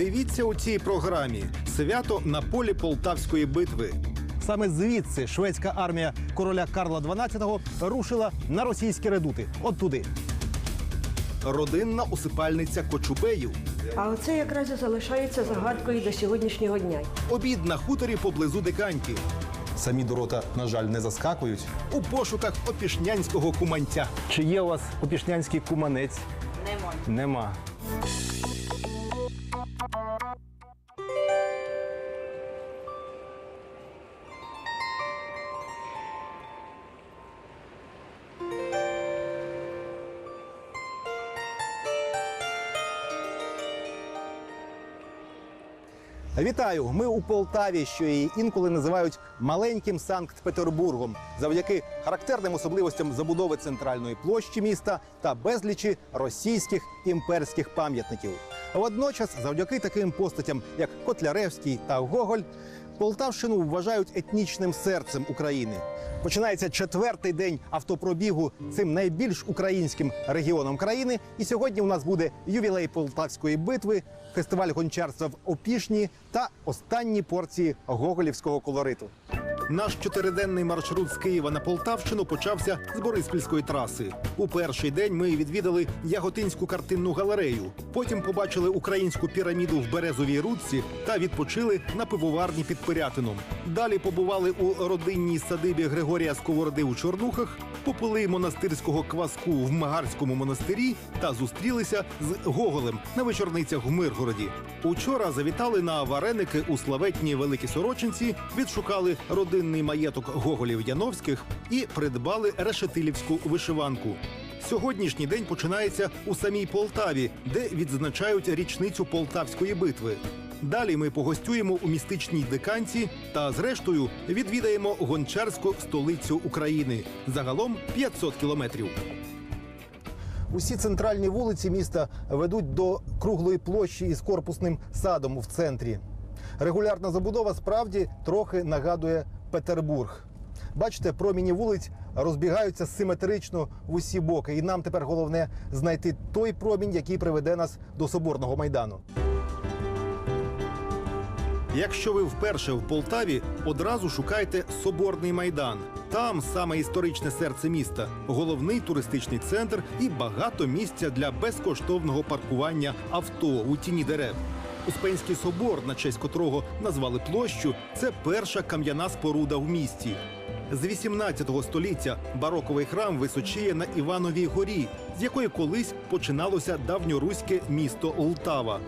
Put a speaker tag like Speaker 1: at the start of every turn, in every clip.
Speaker 1: Дивіться у цій програмі свято на полі Полтавської битви.
Speaker 2: Саме звідси шведська армія короля Карла XII рушила на російські редути. От туди.
Speaker 1: Родинна усипальниця Кочубеїв.
Speaker 3: А оце якраз і залишається загадкою до сьогоднішнього дня.
Speaker 1: Обід на хуторі поблизу Диканьки.
Speaker 2: Самі дорота, на жаль, не заскакують.
Speaker 1: У пошуках опішнянського куманця.
Speaker 2: Чи є у вас опішнянський куманець? Нема. Нема. Вітаю! Ми у Полтаві, що її інколи називають маленьким Санкт-Петербургом, завдяки характерним особливостям забудови центральної площі міста та безлічі російських імперських пам'ятників. Водночас, завдяки таким постатям, як Котляревський та Гоголь, Полтавщину вважають етнічним серцем України. Починається четвертий день автопробігу цим найбільш українським регіоном країни. І сьогодні у нас буде ювілей Полтавської битви, фестиваль гончарства в Опішні та останні порції гоголівського колориту.
Speaker 1: Наш чотириденний маршрут з Києва на Полтавщину почався з Бориспільської траси. У перший день ми відвідали Яготинську картинну галерею. Потім побачили українську піраміду в Березовій рудці та відпочили на пивоварні під Пирятином. Далі побували у родинній садибі Григорія Сковороди у Чорнухах, попили монастирського кваску в Магарському монастирі та зустрілися з Гоголем на вечорницях в Миргороді. Учора завітали на вареники у славетній Великій Сорочинці, відшукали родинний маєток Гоголів Яновських і придбали решетилівську вишиванку. Сьогоднішній день починається у самій Полтаві, де відзначають річницю Полтавської битви. Далі ми погостюємо у містичній диканці та, зрештою, відвідаємо гончарську столицю України. Загалом 500 кілометрів.
Speaker 2: Усі центральні вулиці міста ведуть до круглої площі із корпусним садом в центрі. Регулярна забудова справді трохи нагадує Петербург. Бачите, проміні вулиць розбігаються симетрично в усі боки, і нам тепер головне знайти той промінь, який приведе нас до соборного майдану.
Speaker 1: Якщо ви вперше в Полтаві, одразу шукайте Соборний майдан. Там саме історичне серце міста, головний туристичний центр і багато місця для безкоштовного паркування авто у тіні дерев. Успенський собор, на честь котрого назвали площу, це перша кам'яна споруда в місті. З 18 століття бароковий храм височіє на Івановій горі, з якої колись починалося давньоруське місто Лтава.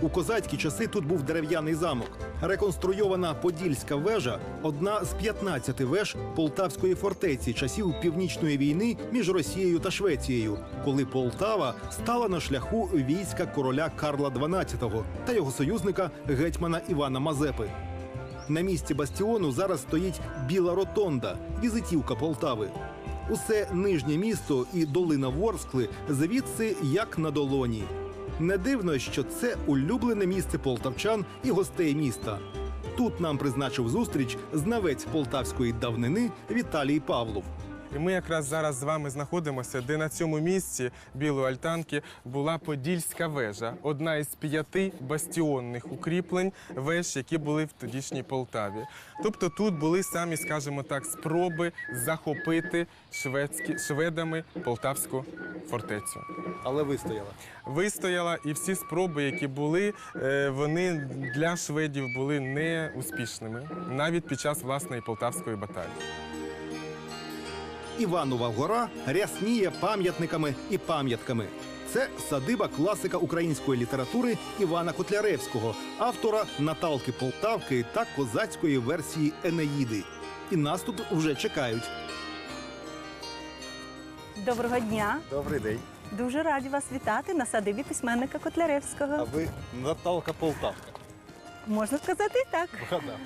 Speaker 1: У козацькі часи тут був дерев'яний замок. Реконструйована Подільська вежа одна з 15 веж Полтавської фортеці часів Північної війни між Росією та Швецією, коли Полтава стала на шляху війська короля Карла XII та його союзника гетьмана Івана Мазепи. На місці бастіону зараз стоїть біла ротонда, візитівка Полтави. Усе нижнє місто і долина Ворскли звідси як на долоні. Не дивно, що це улюблене місце полтавчан і гостей міста. Тут нам призначив зустріч знавець полтавської давнини Віталій Павлов.
Speaker 4: І ми якраз зараз з вами знаходимося, де на цьому місці білої альтанки була Подільська вежа, одна із п'яти бастіонних укріплень веж, які були в тодішній Полтаві. Тобто тут були самі, скажімо так, спроби захопити шведські шведами полтавську фортецю.
Speaker 2: Але вистояла.
Speaker 4: Вистояла, і всі спроби, які були, е, вони для шведів були неуспішними навіть під час власної полтавської баталії.
Speaker 1: Іванова гора рясніє пам'ятниками і пам'ятками. Це садиба класика української літератури Івана Котляревського, автора Наталки Полтавки та козацької версії Енеїди. І нас тут вже чекають.
Speaker 5: Доброго дня!
Speaker 2: Добрий день.
Speaker 5: Дуже раді вас вітати на садибі письменника Котляревського.
Speaker 2: А ви Наталка Полтавка.
Speaker 5: Можна сказати і так.
Speaker 2: Вгадав.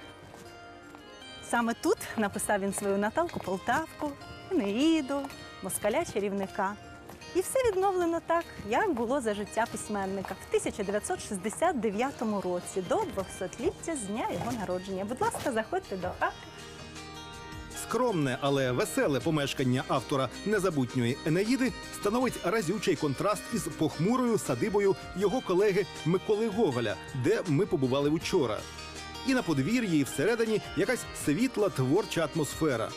Speaker 5: Саме тут написав він свою Наталку Полтавку, Енеїду, москаля чарівника. І все відновлено так, як було за життя письменника в 1969 році до 200-ліття з дня його народження. Будь ласка, заходьте до хати.
Speaker 1: Скромне, але веселе помешкання автора незабутньої Енеїди становить разючий контраст із похмурою садибою його колеги Миколи Гоголя, де ми побували вчора. І на подвір'ї, і всередині якась світла творча атмосфера.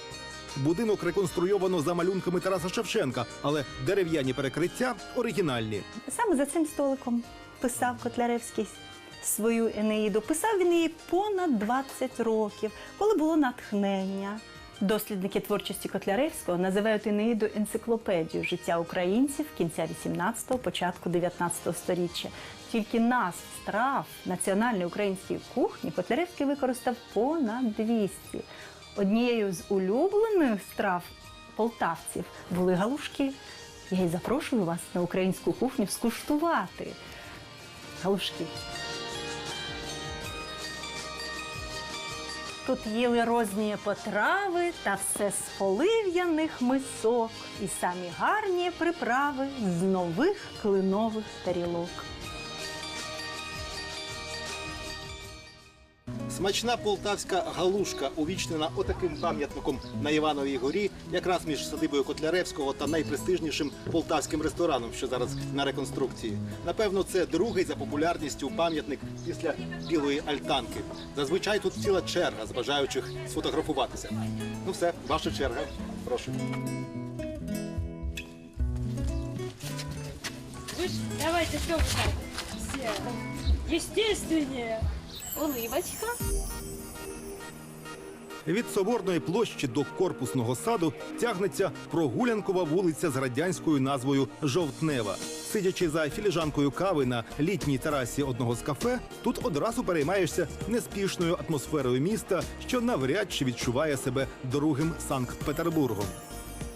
Speaker 1: Будинок реконструйовано за малюнками Тараса Шевченка, але дерев'яні перекриття оригінальні.
Speaker 5: Саме за цим столиком писав Котляревський свою Енеїду. Писав він її понад 20 років, коли було натхнення. Дослідники творчості Котляревського називають Енеїду енциклопедією життя українців кінця 18-го, початку 19-го сторіччя. Тільки назв страв національної української кухні Котляревський використав понад 200. Однією з улюблених страв полтавців були галушки. Я й запрошую вас на українську кухню скуштувати галушки. Тут їли розні потрави та все з полив'яних мисок і самі гарні приправи з нових клинових тарілок.
Speaker 2: Смачна полтавська галушка, увічнена отаким пам'ятником на Івановій горі, якраз між садибою Котляревського та найпрестижнішим полтавським рестораном, що зараз на реконструкції. Напевно, це другий за популярністю пам'ятник після білої альтанки. Зазвичай тут ціла черга з бажаючих сфотографуватися. Ну все, ваша черга. Прошу.
Speaker 6: Ж давайте все все естественнее. Улыбочка.
Speaker 1: Від соборної площі до корпусного саду тягнеться прогулянкова вулиця з радянською назвою Жовтнева. Сидячи за філіжанкою кави на літній терасі одного з кафе, тут одразу переймаєшся неспішною атмосферою міста, що навряд чи відчуває себе другим Санкт-Петербургом.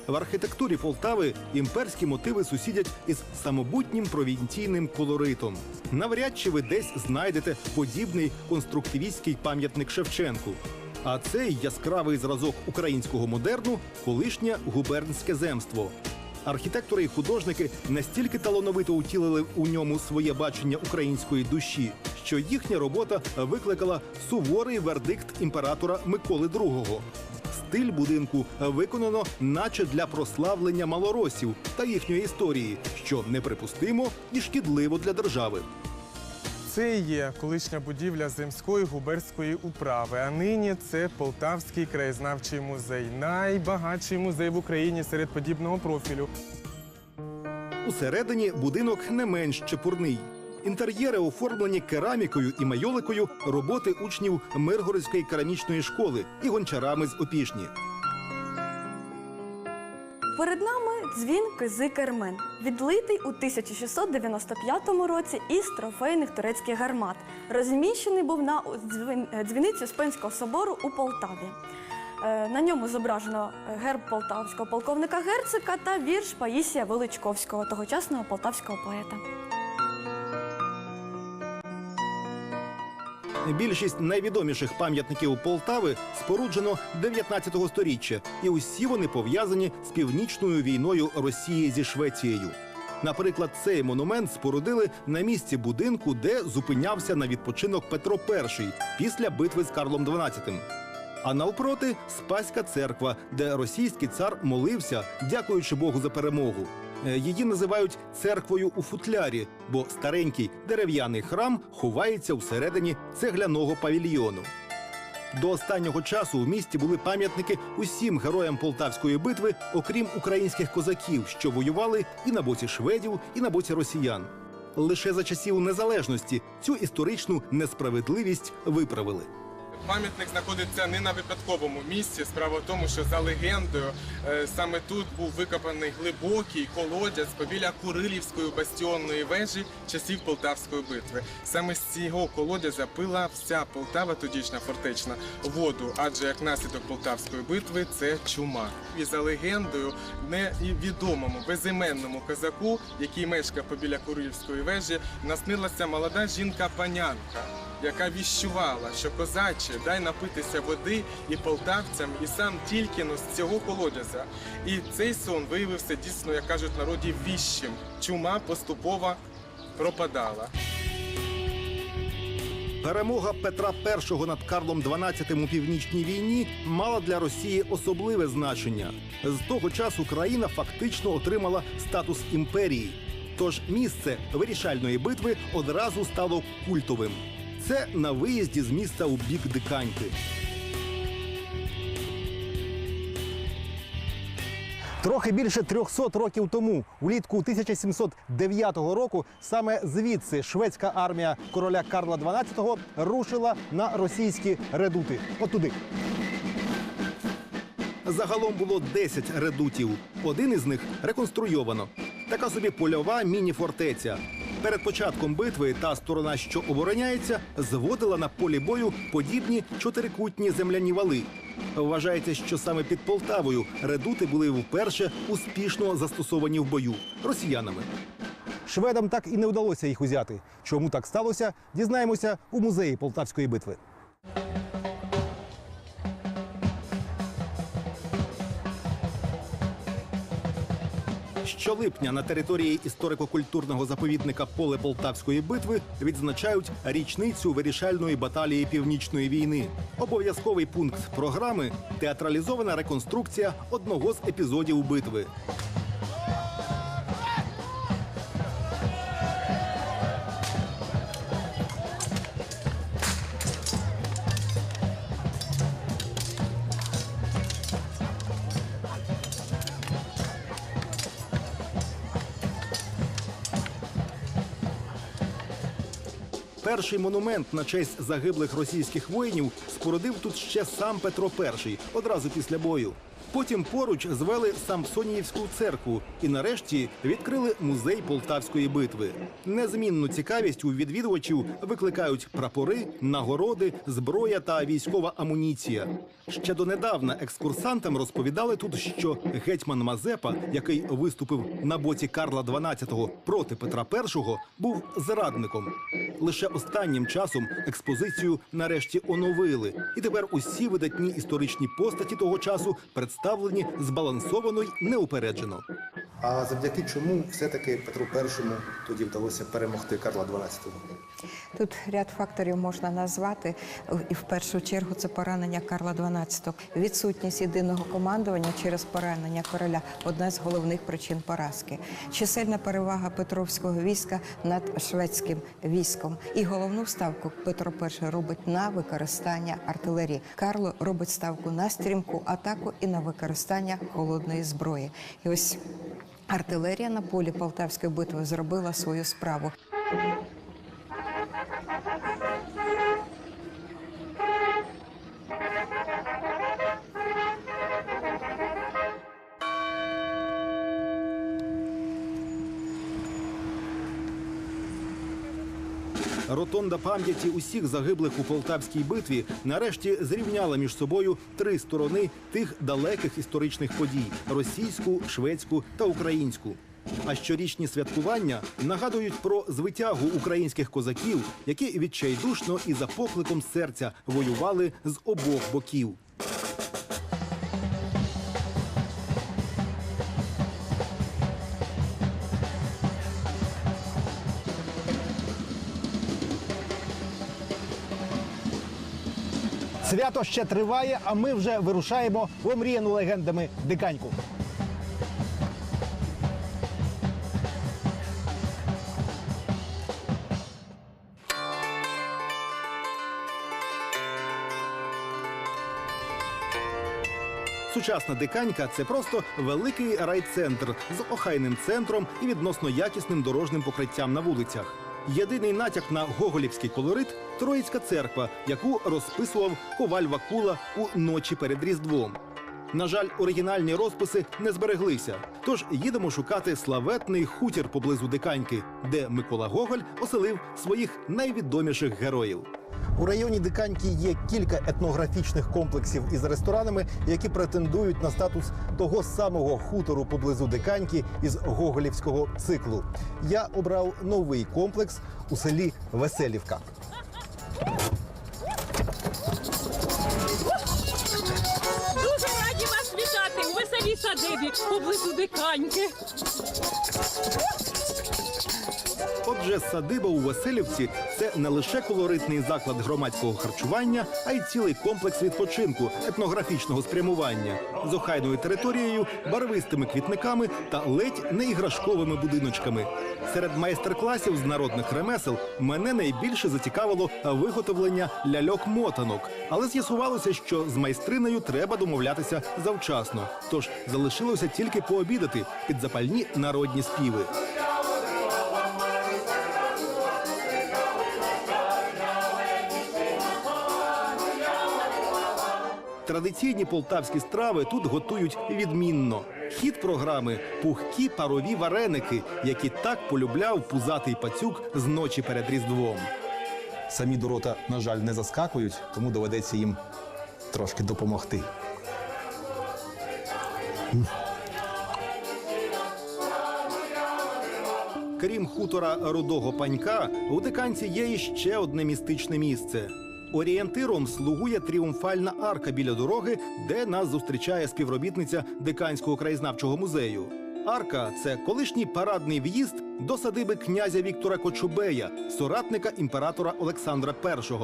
Speaker 1: В архітектурі Полтави імперські мотиви сусідять із самобутнім провінційним колоритом. Навряд чи ви десь знайдете подібний конструктивістський пам'ятник Шевченку. А цей яскравий зразок українського модерну колишнє губернське земство. Архітектори і художники настільки талановито утілили у ньому своє бачення української душі, що їхня робота викликала суворий вердикт імператора Миколи II. Стиль будинку виконано, наче для прославлення малоросів та їхньої історії, що неприпустимо і шкідливо для держави.
Speaker 4: Це є колишня будівля земської губерської управи. А нині це Полтавський краєзнавчий музей, найбагатший музей в Україні серед подібного профілю.
Speaker 1: Усередині будинок не менш чепурний. Інтер'єри оформлені керамікою і майоликою роботи учнів Миргородської керамічної школи і гончарами з опішні.
Speaker 7: Перед нами дзвін Кизи Кермен, відлитий у 1695 році із трофейних турецьких гармат. Розміщений був на е, дзвіниці Успенського собору у Полтаві. Е, На ньому зображено герб полтавського полковника Герцика та вірш Паїсія Величковського, тогочасного полтавського поета.
Speaker 1: Більшість найвідоміших пам'ятників Полтави споруджено 19 століття, і усі вони пов'язані з північною війною Росії зі Швецією. Наприклад, цей монумент спорудили на місці будинку, де зупинявся на відпочинок Петро І після битви з Карлом XII. А навпроти Спаська церква, де російський цар молився, дякуючи Богу за перемогу. Е, Її називають церквою у футлярі, бо старенький дерев'яний храм ховається всередині цегляного павільйону. До останнього часу в місті були пам'ятники усім героям полтавської битви, окрім українських козаків, що воювали і на боці шведів, і на боці росіян. Лише за часів незалежності цю історичну несправедливість виправили.
Speaker 4: Пам'ятник знаходиться не на випадковому місці. Справа в тому, що за легендою е, саме тут був викопаний глибокий колодязь побіля Курилівської бастіонної вежі часів Полтавської битви. Саме з цього колодязя пила вся Полтава, тодішня фортечна воду, адже як наслідок Полтавської битви це чума. І за легендою невідомому безіменному козаку, який мешкав побіля Курилівської вежі, наснилася молода жінка-панянка яка віщувала, що козаче, дай напитися води і полтавцям, і сам тільки з цього колодязя. І цей сон виявився дійсно, як кажуть народі, віщим. Чума поступово пропадала.
Speaker 1: Перемога Петра І над Карлом XII у північній війні мала для Росії особливе значення. З того часу країна фактично отримала статус імперії. Тож місце вирішальної битви одразу стало культовим. Це на виїзді з міста у бік Диканьки.
Speaker 2: Трохи більше 300 років тому, влітку 1709 року, саме звідси шведська армія короля Карла XII рушила на російські редути. От туди.
Speaker 1: Загалом було 10 редутів. Один із них реконструйовано. Така собі польова міні-фортеця. Перед початком битви та сторона, що обороняється, зводила на полі бою подібні чотирикутні земляні вали. Вважається, що саме під Полтавою редути були вперше успішно застосовані в бою росіянами.
Speaker 2: Шведам так і не вдалося їх узяти. Чому так сталося? Дізнаємося у музеї Полтавської битви.
Speaker 1: Щолипня на території історико-культурного заповідника Поле Полтавської битви відзначають річницю вирішальної баталії Північної війни. Обов'язковий пункт програми театралізована реконструкція одного з епізодів битви. Перший монумент на честь загиблих російських воїнів спорудив тут ще сам Петро І одразу після бою. Потім поруч звели Самсоніївську церкву і нарешті відкрили музей Полтавської битви. Незмінну цікавість у відвідувачів викликають прапори, нагороди, зброя та військова амуніція. Ще донедавна екскурсантам розповідали тут, що гетьман Мазепа, який виступив на боці Карла XII проти Петра І, був зрадником. Лише останнім часом експозицію нарешті оновили, і тепер усі видатні історичні постаті того часу представлені збалансовано й неупереджено.
Speaker 2: А завдяки чому все-таки Петру І тоді вдалося перемогти Карла XII?
Speaker 8: Тут ряд факторів можна назвати, і в першу чергу це поранення Карла XII. Відсутність єдиного командування через поранення короля одна з головних причин поразки. Чисельна перевага Петровського війська над шведським військом. І головну ставку Петро І робить на використання артилерії. Карло робить ставку на стрімку атаку і на використання холодної зброї. І ось артилерія на полі Полтавської битви зробила свою справу.
Speaker 1: Ротонда пам'яті усіх загиблих у полтавській битві нарешті зрівняла між собою три сторони тих далеких історичних подій: російську, шведську та українську. А щорічні святкування нагадують про звитягу українських козаків, які відчайдушно і за покликом серця воювали з обох боків.
Speaker 2: Свято ще триває, а ми вже вирушаємо в омріяну легендами диканьку.
Speaker 1: Сучасна диканька це просто великий райцентр з охайним центром і відносно якісним дорожним покриттям на вулицях. Єдиний натяк на гоголівський колорит Троїцька церква, яку розписував Коваль Вакула у ночі перед Різдвом. На жаль, оригінальні розписи не збереглися. Тож їдемо шукати славетний хутір поблизу Диканьки, де Микола Гоголь оселив своїх найвідоміших героїв.
Speaker 2: У районі Диканьки є кілька етнографічних комплексів із ресторанами, які претендують на статус того самого хутору поблизу Диканьки із гоголівського циклу. Я обрав новий комплекс у селі Веселівка.
Speaker 9: Веселій садибі поблизу диканьки.
Speaker 1: Отже, садиба у Веселівці це не лише колоритний заклад громадського харчування, а й цілий комплекс відпочинку етнографічного спрямування з охайною територією, барвистими квітниками та ледь не іграшковими будиночками. Серед майстер-класів з народних ремесел мене найбільше зацікавило виготовлення ляльок-мотанок, але з'ясувалося, що з майстринею треба домовлятися завчасно. Тож залишилося тільки пообідати під запальні народні співи. Традиційні полтавські страви тут готують відмінно. Хід програми пухкі парові вареники, які так полюбляв пузатий пацюк з ночі перед Різдвом.
Speaker 2: Самі до рота, на жаль, не заскакують, тому доведеться їм трошки допомогти.
Speaker 1: Крім хутора рудого панька, у диканці є іще одне містичне місце. Орієнтиром слугує тріумфальна арка біля дороги, де нас зустрічає співробітниця диканського краєзнавчого музею. Арка це колишній парадний в'їзд до садиби князя Віктора Кочубея, соратника імператора Олександра І.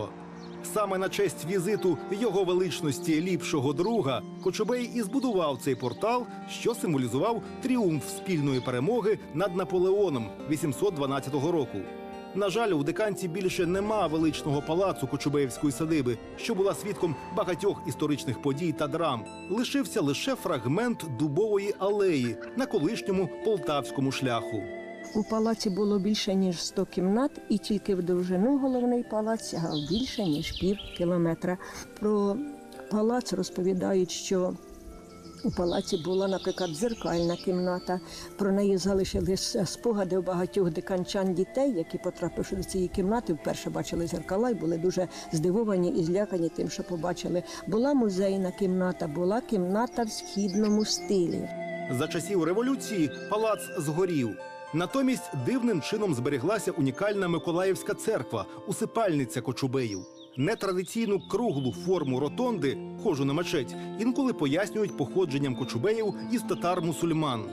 Speaker 1: Саме на честь візиту його величності ліпшого друга Кочубей і збудував цей портал, що символізував тріумф спільної перемоги над Наполеоном 812 року. На жаль, у диканці більше нема величного палацу Кочубеївської садиби, що була свідком багатьох історичних подій та драм. Лишився лише фрагмент дубової алеї на колишньому полтавському шляху.
Speaker 10: У палаці було більше ніж 100 кімнат, і тільки в довжину головний палац сягав більше ніж пів кілометра. Про палац розповідають, що у палаці була, наприклад, дзеркальна кімната. Про неї залишились спогади у багатьох диканчан дітей, які, потрапивши до цієї кімнати, вперше бачили зеркала і були дуже здивовані і злякані тим, що побачили. Була музейна кімната, була кімната в східному стилі.
Speaker 1: За часів революції палац згорів. Натомість дивним чином збереглася унікальна Миколаївська церква, усипальниця Кочубеїв. Нетрадиційну круглу форму ротонди, хожу на мечеть, інколи пояснюють походженням Кочубеїв із татар-мусульман.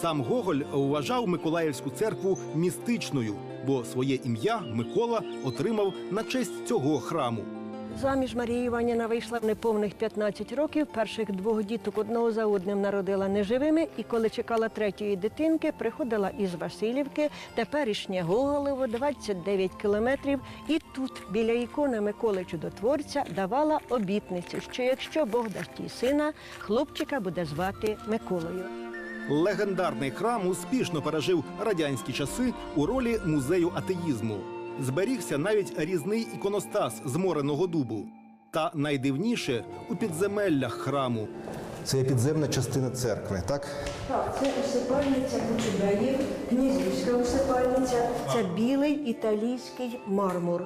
Speaker 1: Сам Гоголь вважав Миколаївську церкву містичною, бо своє ім'я Микола отримав на честь цього храму.
Speaker 3: Заміж Марія Іванівна вийшла в неповних 15 років. Перших двох діток одного за одним народила неживими. І коли чекала третьої дитинки, приходила із Васильівки, теперішнє Гоголево, 29 кілометрів. І тут, біля ікони Миколи Чудотворця, давала обітницю, що якщо Бог дасть їй сина, хлопчика буде звати Миколою.
Speaker 1: Легендарний храм успішно пережив радянські часи у ролі музею атеїзму. Зберігся навіть різний іконостас з мореного дубу. Та найдивніше у підземеллях храму.
Speaker 2: Це є підземна частина церкви, так?
Speaker 3: Так, це усипальниця Кочубеїв, князівська усипальниця. Це білий італійський мармур.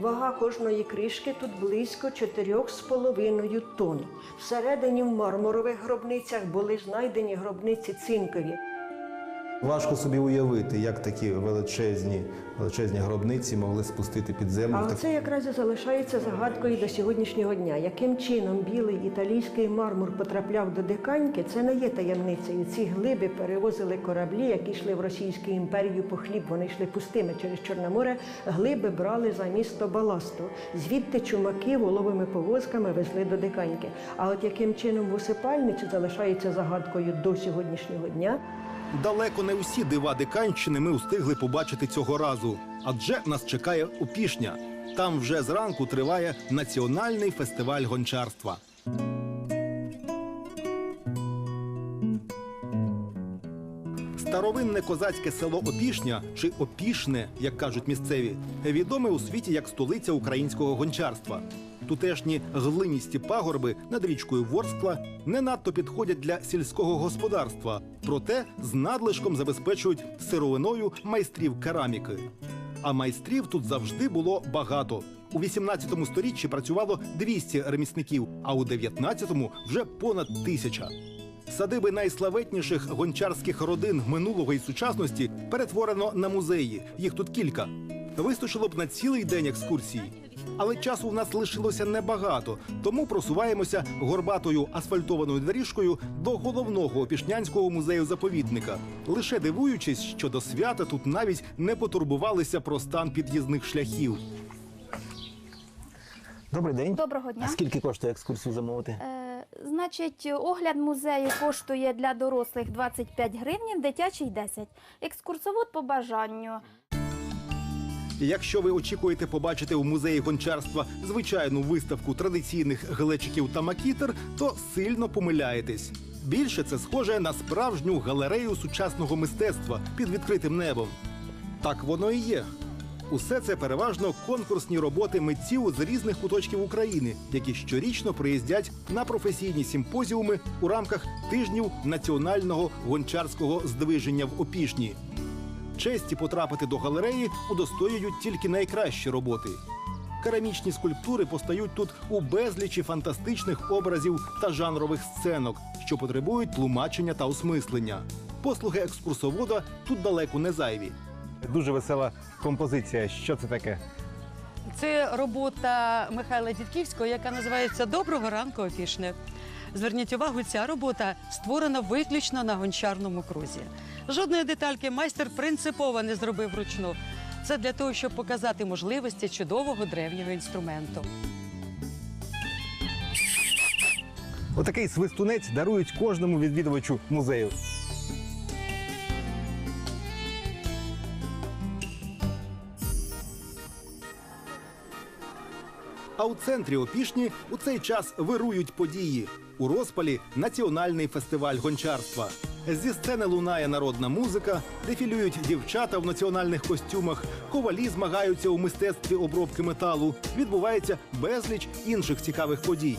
Speaker 3: Вага кожної кришки тут близько 4,5 тонн. Всередині в мармурових гробницях були знайдені гробниці цинкові.
Speaker 2: Важко собі уявити, як такі величезні, величезні гробниці могли спустити під землю.
Speaker 3: А
Speaker 2: так-
Speaker 3: це якраз і залишається загадкою до сьогоднішнього дня. Яким чином білий італійський мармур потрапляв до диканьки, це не є таємницею. Ці глиби перевозили кораблі, які йшли в Російську імперію по хліб. Вони йшли пустими через Чорне море. Глиби брали за місто баласту. Звідти чумаки воловими повозками везли до диканьки. А от яким чином в усипальниці залишається загадкою до сьогоднішнього дня.
Speaker 1: Далеко не усі дива диканщини ми встигли побачити цього разу, адже нас чекає опішня. Там вже зранку триває національний фестиваль гончарства. Старовинне козацьке село Опішня чи Опішне, як кажуть місцеві, відоме у світі як столиця українського гончарства. Тутешні глиністі пагорби над річкою Ворскла не надто підходять для сільського господарства, проте з надлишком забезпечують сировиною майстрів кераміки. А майстрів тут завжди було багато. У 18 сторіччі працювало 200 ремісників, а у 19-му вже понад тисяча. Садиби найславетніших гончарських родин минулого і сучасності перетворено на музеї. Їх тут кілька. Вистачило б на цілий день екскурсії. Але часу в нас лишилося небагато, тому просуваємося горбатою асфальтованою доріжкою до головного опішнянського музею заповідника, лише дивуючись, що до свята тут навіть не потурбувалися про стан під'їзних шляхів.
Speaker 2: Добрий день.
Speaker 11: Доброго дня.
Speaker 2: А скільки коштує екскурсію замовити?
Speaker 11: Е, значить, огляд музею коштує для дорослих 25 гривень, дитячий 10. Екскурсовод по бажанню.
Speaker 1: Якщо ви очікуєте побачити в музеї гончарства звичайну виставку традиційних глечиків та макітер, то сильно помиляєтесь. Більше це схоже на справжню галерею сучасного мистецтва під відкритим небом. Так воно і є. Усе це переважно конкурсні роботи митців з різних куточків України, які щорічно приїздять на професійні симпозіуми у рамках тижнів національного гончарського здвиження в Опішні. Честі потрапити до галереї удостоюють тільки найкращі роботи. Керамічні скульптури постають тут у безлічі фантастичних образів та жанрових сценок, що потребують тлумачення та осмислення. Послуги екскурсовода тут далеко не зайві.
Speaker 2: Дуже весела композиція. Що це таке?
Speaker 12: Це робота Михайла Дідківського, яка називається Доброго ранку, Опішне. Зверніть увагу, ця робота створена виключно на гончарному крузі. Жодної детальки майстер принципово не зробив вручну. Це для того, щоб показати можливості чудового древнього інструменту.
Speaker 2: Отакий свистунець дарують кожному відвідувачу музею.
Speaker 1: А у центрі Опішні у цей час вирують події. У розпалі національний фестиваль гончарства. Зі сцени лунає народна музика, дефілюють дівчата в національних костюмах, ковалі змагаються у мистецтві обробки металу. Відбувається безліч інших цікавих подій.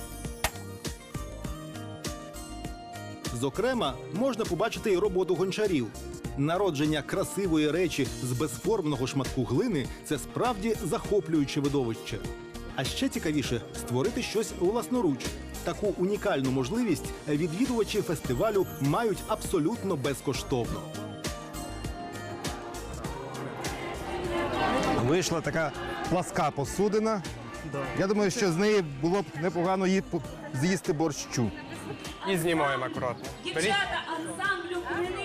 Speaker 1: Зокрема, можна побачити й роботу гончарів. Народження красивої речі з безформного шматку глини це справді захоплююче видовище. А ще цікавіше створити щось власноруч. Таку унікальну можливість відвідувачі фестивалю мають абсолютно безкоштовно.
Speaker 2: Вийшла така пласка посудина. Я думаю, що з неї було б непогано її по- з'їсти борщу.
Speaker 4: І знімаємо акуратно.
Speaker 6: Дівчата.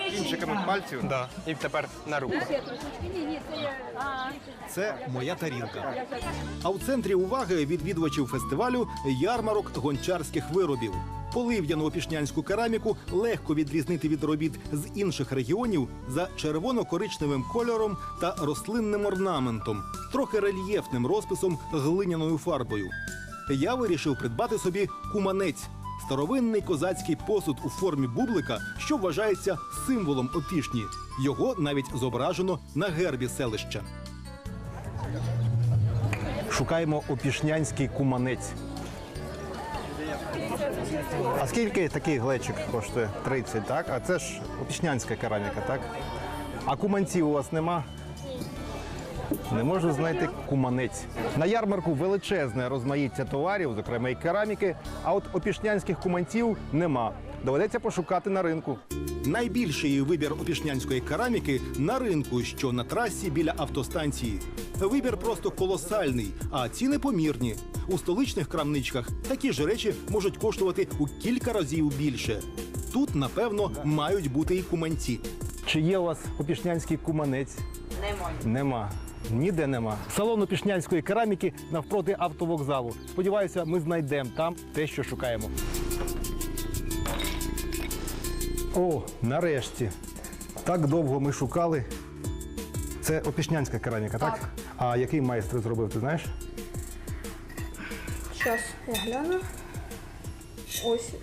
Speaker 2: Кінчиками пальців.
Speaker 4: да. і тепер на руку.
Speaker 1: Це моя тарілка. А у центрі уваги відвідувачів фестивалю ярмарок гончарських виробів. Полив'яну опішнянську кераміку легко відрізнити від робіт з інших регіонів за червоно-коричневим кольором та рослинним орнаментом, трохи рельєфним розписом глиняною фарбою. Я вирішив придбати собі куманець старовинний козацький посуд у формі бублика, що вважається символом опішні. Його навіть зображено на гербі селища.
Speaker 2: Шукаємо опішнянський куманець. А скільки такий глечик коштує? 30, так? А це ж опішнянська кераміка, так? А куманців у вас нема? Не можу знайти куманець. На ярмарку величезне розмаїття товарів, зокрема і кераміки, а от опішнянських куманців нема. Доведеться пошукати на ринку.
Speaker 1: Найбільший вибір опішнянської кераміки на ринку, що на трасі біля автостанції. Вибір просто колосальний, а ціни помірні. У столичних крамничках такі ж речі можуть коштувати у кілька разів більше. Тут, напевно, мають бути і куманці.
Speaker 2: Чи є у вас опішнянський куманець? Нема. Нема. Ніде нема. Салон опішнянської кераміки навпроти автовокзалу. Сподіваюся, ми знайдемо там те, що шукаємо. О, нарешті. Так довго ми шукали. Це опішнянська кераміка, так?
Speaker 7: Так.
Speaker 2: А який майстер зробив, ти знаєш?
Speaker 7: Зараз я гляну. Ось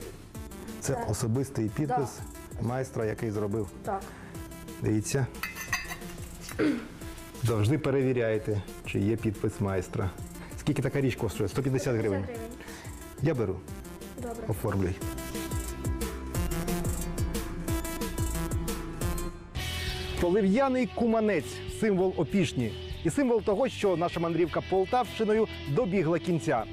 Speaker 2: Це особистий підпис майстра, який зробив.
Speaker 7: так.
Speaker 2: Дивіться. Завжди перевіряйте, чи є підпис майстра. Скільки така річ коштує? 150 гривень. Я беру.
Speaker 7: Добре.
Speaker 2: Оформлюй. Полив'яний куманець символ опішні. І символ того, що наша мандрівка Полтавщиною добігла кінця.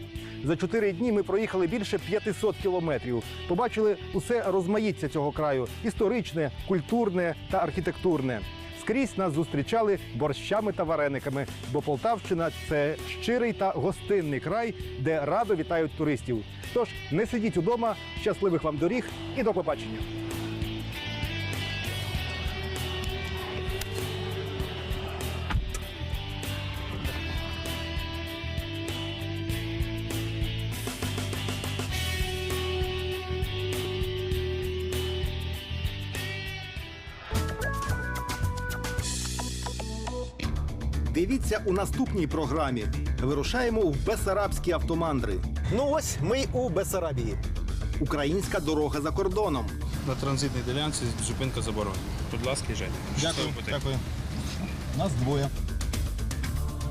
Speaker 2: За чотири дні ми проїхали більше 500 кілометрів. Побачили усе розмаїття цього краю історичне, культурне та архітектурне.
Speaker 1: Скрізь нас зустрічали борщами та варениками, бо Полтавщина це щирий та гостинний край, де радо вітають туристів. Тож не сидіть удома, щасливих вам доріг і до побачення.
Speaker 13: Дивіться у наступній програмі. Вирушаємо в Бесарабські автомандри.
Speaker 1: Ну ось ми у Бесарабії.
Speaker 13: Українська дорога за кордоном.
Speaker 14: На транзитній ділянці зупинка заборонена. Будь ласка, їжджайте.
Speaker 1: Дякую. Дякую. Нас двоє.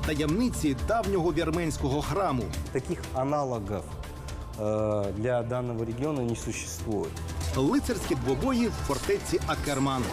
Speaker 13: Таємниці давнього вірменського храму.
Speaker 15: Таких аналогов э, для данного региона не существует.
Speaker 13: Лицарські двобої в фортеці Акерман.